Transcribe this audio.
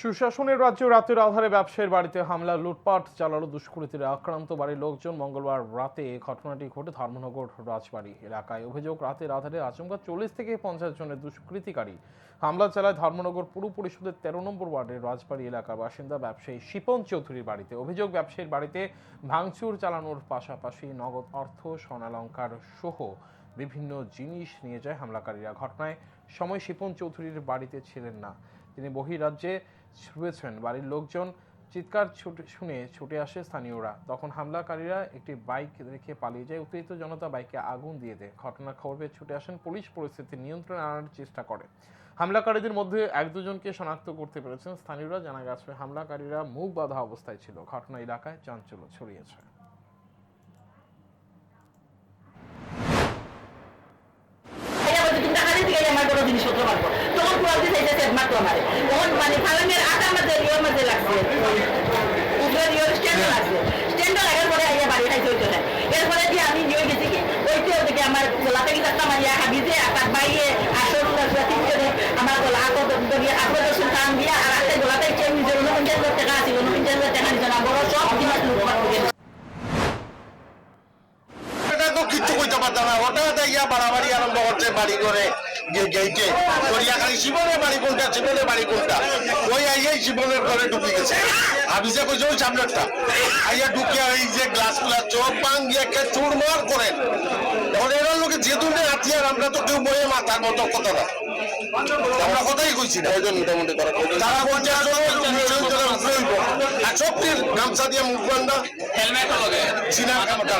সুশাসনের রাজ্য রাতের আধারে ব্যবসায়ীর বাড়িতে হামলা লুটপাট, চালালো দুষ্কৃতীরা। আক্রান্ত বাড়ির লোকজন মঙ্গলবার রাতে ঘটনাটি ঘটে ধর্মনগর রাজবাড়ি এলাকায়। অভিযোগ, রাতের আধারে আচমকা চল্লিশ থেকে পঞ্চাশ জনের দুষ্কৃতিকারী হামলা চালায় ধর্মনগর পুর পরিষদের তেরো নম্বর ওয়ার্ডের রাজবাড়ি এলাকার বাসিন্দা ব্যবসায়ী শিপন চৌধুরীর বাড়িতে। অভিযোগ, ব্যবসায়ীর বাড়িতে ভাঙচুর চালানোর পাশাপাশি নগদ অর্থ, স্বর্ণালঙ্কার সহ বিভিন্ন জিনিস নিয়ে যায় হামলাকারীরা। ঘটনায় সময় শিপন চৌধুরীর বাড়িতে ছিলেন না। তিনি বহিরাজ্যে ছুঁয়েছেন বাড়ির লোকজন চিৎকার শুনে ছুটে আসে স্থানীয়রা। তখন হামলাকারীরা একটি বাইক রেখে পালিয়ে যায়। উত্তেজিত জনতা বাইকে আগুন দিয়ে দেয়। ঘটনার খবর পেয়ে ছুটে আসেন পুলিশ। পরিস্থিতি নিয়ন্ত্রণে আনার চেষ্টা করে। হামলাকারীদের মধ্যে এক দুজনকে শনাক্ত করতে পেরেছেন স্থানীয়রা। জানা গেছে, হামলাকারীরা মুখ বাঁধা অবস্থায় ছিল। ঘটনা এলাকায় চাঞ্চল্য ছড়িয়েছে। সেট মারতো আমার তখন মানে ফালাঙ্গের আটার মধ্যে রিওর মধ্যে লাগছে। উপরে রিওর স্ট্যান্ডে লাগছে। স্ট্যান্ডে লাগার পরে আইয়া বাড়ি খাইতে হইতে না এরপরে যে আমি নিয়ে গেছি কি ওইতে ওদিকে আমার গোলাতে কি একটা মারিয়া, হাবিজে আকার বাইয়ে আসর তিনজনে আমার গোলা দরিয়ে কিচ্ছু কইতে পারতাম না হঠাৎ ইয়া বাড়াবাড়ি আরম্ভ করছে বাড়ি করে গেইটে দরিয়াখালী শিবনের বাড়ি কোনটা শিবনের বাড়ি কোনটা ওই আইয়াই শিবনের ঘরে ঢুকে গেছে আবিসে কইছে ওই সামনেরটা আইয়া এই যে গ্লাসগুলা চোখ একটা চুরমার করেন এখন এরা লোকে যে দুটো হাতিয়ার আমরা তো কেউ বয়ে মাথার মতো কথা না আমরা কথাই কইছি না মোটামুটি তারা বলছে আর সব গামছা দিয়ে মুখ বান্ধা হেলমেট লগে সিনার কামটা